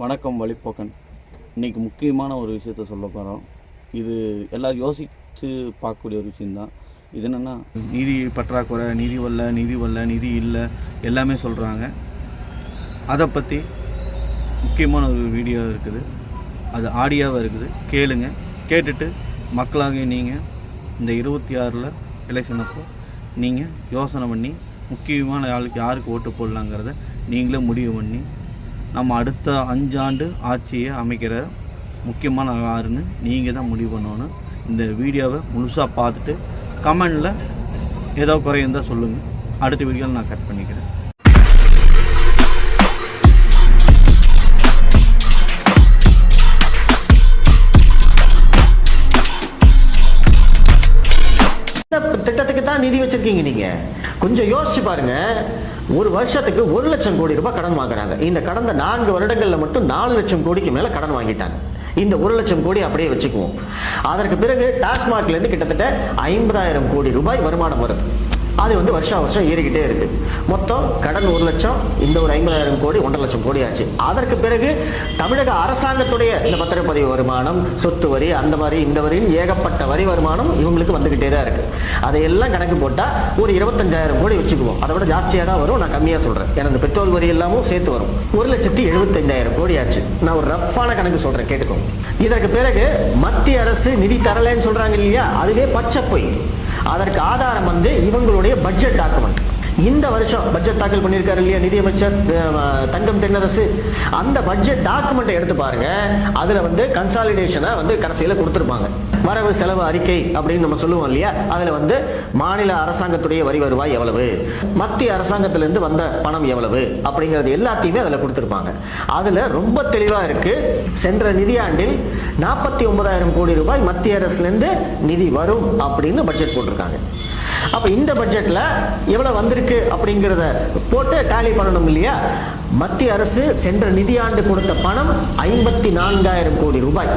வணக்கம் வழிப்போக்கன். இன்றைக்கி முக்கியமான ஒரு விஷயத்த சொல்ல போகிறோம் இது எல்லோரும் யோசித்து பார்க்கக்கூடிய ஒரு விஷயந்தான் இது என்னென்னா நிதி பற்றாக்குறை நிதி வரல நிதி வரல நிதி இல்லை எல்லாமே சொல்கிறாங்க அதை பற்றி முக்கியமான ஒரு வீடியோ இருக்குது. அது ஆடியோவாக இருக்குது. கேளுங்க. கேட்டுட்டு மக்களாக நீங்கள் இந்த இருபத்தி ஆறில் எலெக்ஷன் அப்போ நீங்கள் யோசனை பண்ணி முக்கியமான ஆளுக்கு யாருக்கு ஓட்டு போடலாங்கிறத நீங்களே முடிவு பண்ணி நம்ம அடுத்த அஞ்சாண்டு ஆட்சியை அமைக்கிற முக்கியமான யாருன்னு நீங்கள் தான் முடிவு பண்ணணும். இந்த வீடியோவை முழுசாக பார்த்துட்டு கமெண்டில் ஏதோ குறை இருந்தால் சொல்லுங்கள் அடுத்த வீடியோவில் நான் கட் பண்ணிக்கிறேன். திட்டத்துக்கு தான் நிதி வச்சிருக்கீங்க நீங்க. கொஞ்சம் யோசிச்சு பாருங்க. ஒரு வருஷத்துக்கு ஒரு லட்சம் கோடி ரூபாய் கடன் வாங்குறாங்க. இந்த கடந்த நான்கு வருடங்களில் மட்டும் நாலு லட்சம் கோடிக்கு மேல கடன் வாங்கிட்டாங்க. இந்த ஒரு லட்சம் கோடி அப்படியே வச்சுக்குவோம். அதற்கு பிறகு டாஸ்மாக்லேருந்து கிட்டத்தட்ட ஐம்பதாயிரம் கோடி ரூபாய் வருமானம் வருது. அது வந்து வருஷம் வருஷம் ஏறிக்கிட்டே இருக்கு. மொத்தம் கடன் ஒரு லட்சம் இந்த ஒரு ஐம்பதாயிரம் கோடி ஒன்றரை லட்சம் கோடி ஆச்சு அதற்கு பிறகு தமிழக அரசாங்கத்துடைய இந்த பத்திரப்பதிவு வருமானம் சொத்து வரி அந்த வரி இந்த வரின்னு ஏகப்பட்ட வரி வருமானம் இவங்களுக்கு வந்துகிட்டே தான் இருக்கு. அதையெல்லாம் கணக்கு போட்டா ஒரு இருபத்தஞ்சாயிரம் கோடி வச்சுக்குவோம். அதை விட ஜாஸ்தியாக தான் வரும். நான் கம்மியாக சொல்றேன். ஏன்னா இந்த பெட்ரோல் வரி எல்லாமும் சேர்த்து வரும். ஒரு லட்சத்தி எழுபத்தைந்தாயிரம் கோடி ஆச்சு நான் ஒரு ரஃப்பான கணக்கு சொல்றேன் கேட்டுக்கோங்க. இதற்கு பிறகு மத்திய அரசு நிதி தரலைன்னு சொல்றாங்க இல்லையா? அதுவே பச்சை பொய். அதற்கு ஆதாரம் வந்து இவங்களுடைய பட்ஜெட் டாக்குமெண்ட் இந்த வருஷம் பட்ஜெட் தாக்கல் பண்ணியிருக்காரு இல்லையா நிதியமைச்சர் தங்கம் தென்னரசு? அந்த பட்ஜெட் டாக்குமெண்ட்டை எடுத்து பாருங்க. அதுல வந்து கன்சாலிடேஷனை வந்து கடைசியில் கொடுத்துருப்பாங்க. வரவு செலவு அறிக்கை அப்படின்னு நம்ம சொல்லுவோம் இல்லையா? அதுல வந்து மாநில அரசாங்கத்துடைய வரி வருவாய் எவ்வளவு? மத்திய அரசாங்கத்திலிருந்து வந்த பணம் எவ்வளவு? அப்படிங்கிறது எல்லாத்தையுமே அதில் கொடுத்துருப்பாங்க. அதுல ரொம்ப தெளிவா இருக்கு. சென்ற நிதியாண்டில் நாற்பத்தி ஒன்பதாயிரம் கோடி ரூபாய் மத்திய அரசுலேருந்து நிதி வரும் அப்படின்னு பட்ஜெட் போட்டிருக்காங்க. அப்போ இந்த பட்ஜெட்டில் எவ்வளோ வந்திருக்கு அப்படிங்கிறத போட்டு டேலி பண்ணணும் இல்லையா? மத்திய அரசு சென்ற நிதியாண்டு கொடுத்த பணம் ஐம்பத்தி நான்காயிரம் கோடி ரூபாய்.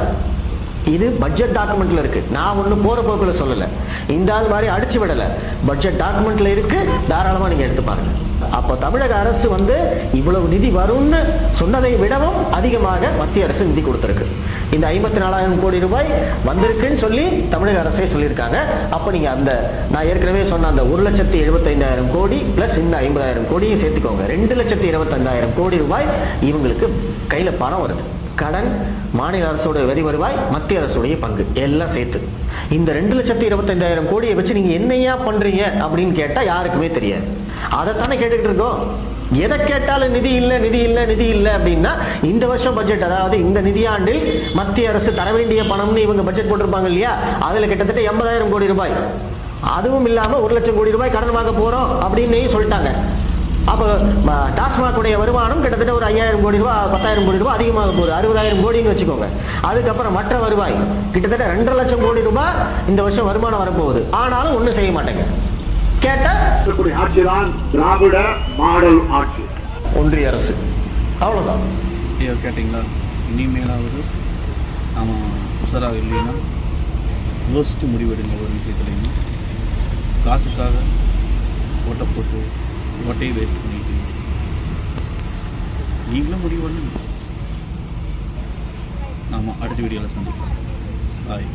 இது பட்ஜெட் டாக்குமெண்ட்ல இருக்கு. நான் ஒன்றும் போற போக்குல சொல்லல. இந்த ஆள் மாதிரி அடிச்சு விடல. பட்ஜெட் டாக்குமெண்ட்ல இருக்கு. தாராளமா நீங்க எடுத்து பாருங்க. அப்போ தமிழக அரசு வந்து இவ்வளவு நிதி வரும்னு சொன்னதை விடவும் அதிகமாக மத்திய அரசு நிதி கொடுத்திருக்கு. இந்த ஐம்பத்தி நாலாயிரம் கோடி ரூபாய் வந்திருக்குன்னு சொல்லி தமிழக அரசே சொல்லியிருக்காங்க. அப்போ நீங்க அந்த நான் ஏற்கனவே சொன்ன அந்த ஒரு லட்சத்தி எழுபத்தைந்தாயிரம் கோடி பிளஸ் இந்த ஐம்பதாயிரம் கோடியும் சேர்த்துக்கோங்க. ரெண்டு லட்சத்தி இருபத்தஞ்சாயிரம் கோடி ரூபாய் இவங்களுக்கு கையில பணம் வருது. கடன் மாநில அரசோட வரி வருவாய் மத்திய அரசுடைய பங்கு. எல்லாம் சேர்த்து. இந்த ரெண்டு லட்சத்தி இருபத்தைந்தாயிரம் கோடியை வச்சு நீங்க என்னையா பண்றீங்க அப்படின்னு கேட்டா யாருக்குமே தெரியாது. அதைத்தானே கேட்டுக்கிட்டு இருக்கோம். எதை கேட்டாலும் நிதி இல்லை நிதி இல்லை நிதி இல்லை அப்படின்னா இந்த வருஷம் பட்ஜெட் அதாவது இந்த நிதியாண்டில் மத்திய அரசு தர வேண்டிய பணம்னு இவங்க பட்ஜெட் போட்டிருப்பாங்க இல்லையா? அதுல கிட்டத்தட்ட எண்பதாயிரம் கோடி ரூபாய். அதுவும் இல்லாம ஒரு லட்சம் கோடி ரூபாய் கடன் வாங்க போறோம் அப்படின்னு சொல்லிட்டாங்க. அப்போ டாஸ்மாகுடைய வருமானம் கிட்டத்தட்ட ஒரு ஐயாயிரம் கோடி ரூபாய் பத்தாயிரம் கோடி ரூபாய் அதிகமாக போகுது. அறுபதாயிரம் கோடின்னு வச்சுக்கோங்க. அதுக்கப்புறம் மற்ற வருவாய் கிட்டத்தட்ட ரெண்டரை லட்சம் கோடி ரூபாய் இந்த வருஷம் வருமானம் வரப்போகுது. ஆனாலும் ஒன்றும் செய்ய மாட்டேங்க. கேட்டால் இருக்கக்கூடிய ஆட்சிதான் திராவிட மாடல் ஆட்சி. ஒன்றிய அரசு. அவ்வளோதான் ஐயோ கேட்டிங்களா? இனிமேலாவது நாம் உஷராக இல்லைன்னா யோசித்து முடிவெடுங்க ஒரு விஷயத்துலையும் காசுக்காக ஓட்டை போட்டு ஓட்டையை வேஸ்ட் பண்ணிட்டு நீங்களும் முடிவு பண்ணுங்க. நாம் அடுத்த வீடியோவில் சந்திக்கலாம் பாய்